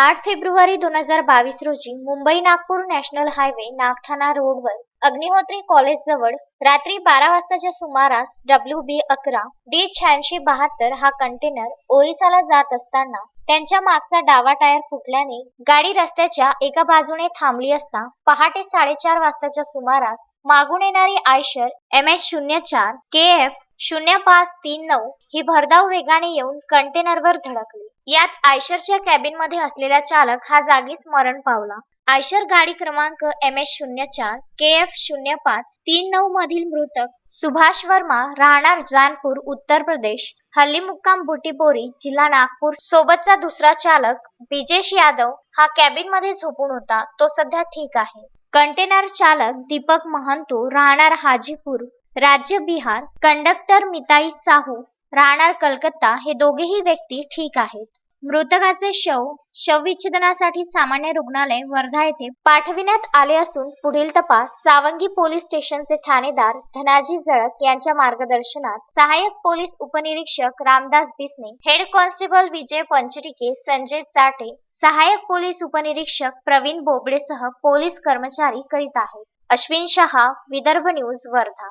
आठ फेब्रुवारी दोन हजार बावीस रोजी मुंबई नागपूर नॅशनल हायवे नागठाणा रोडवर अग्निहोत्री कॉलेज जवळ रात्री बारा वाजताच्या सुमारास डब्ल्यू बी अकरा डी शहाऐंशी बहात्तर हा कंटेनर ओरिसाला जात असताना त्यांच्या मागचा डावा टायर फुटल्याने गाडी रस्त्याच्या एका बाजूने थांबली असता पहाटे साडेचार वाजताच्या सुमारास मागून येणारी आयशर एम एच शून्य चार के एफ शून्य पाच तीन नऊ ही भरधाव वेगाने येऊन कंटेनरवर धडकली. यात आयशरच्या कॅबिनमध्ये असलेला चालक हा जागीच मरण पावला. आयशर गाडी क्रमांक एम एच शून्य चार के एफ शून्य पाच तीन नऊ मधील मृतक सुभाष वर्मा राहणार जानपूर उत्तर प्रदेश हल्ली मुक्काम बुटीपोरी जिल्हा नागपूर. सोबतचा दुसरा चालक ब्रिजेश यादव हा कॅबिनमध्ये झोपून होता. तो सध्या ठीक आहे. कंटेनर चालक दीपक महंतू राहणार हाजीपूर. राज्य बिहार. कंडक्टर मिताई साहू राहणार कलकत्ता. हे दोघेही व्यक्ती ठीक आहेत. मृतकाचे शव शवविच्छेदनासाठी सामान्य रुग्णालय वर्धा येथे पाठविण्यात आले असून पुढील तपास सावंगी पोलीस स्टेशनचे ठाणेदार धनाजी जळक यांच्या मार्गदर्शनात सहाय्यक पोलीस उपनिरीक्षक रामदास बिसने हेड कॉन्स्टेबल विजय पंचरिके संजय चाटे सहाय्यक पोलीस उपनिरीक्षक प्रवीण बोबडेसह पोलीस कर्मचारी करीत आहेत. अश्विन शहा विदर्भ न्यूज वर्धा.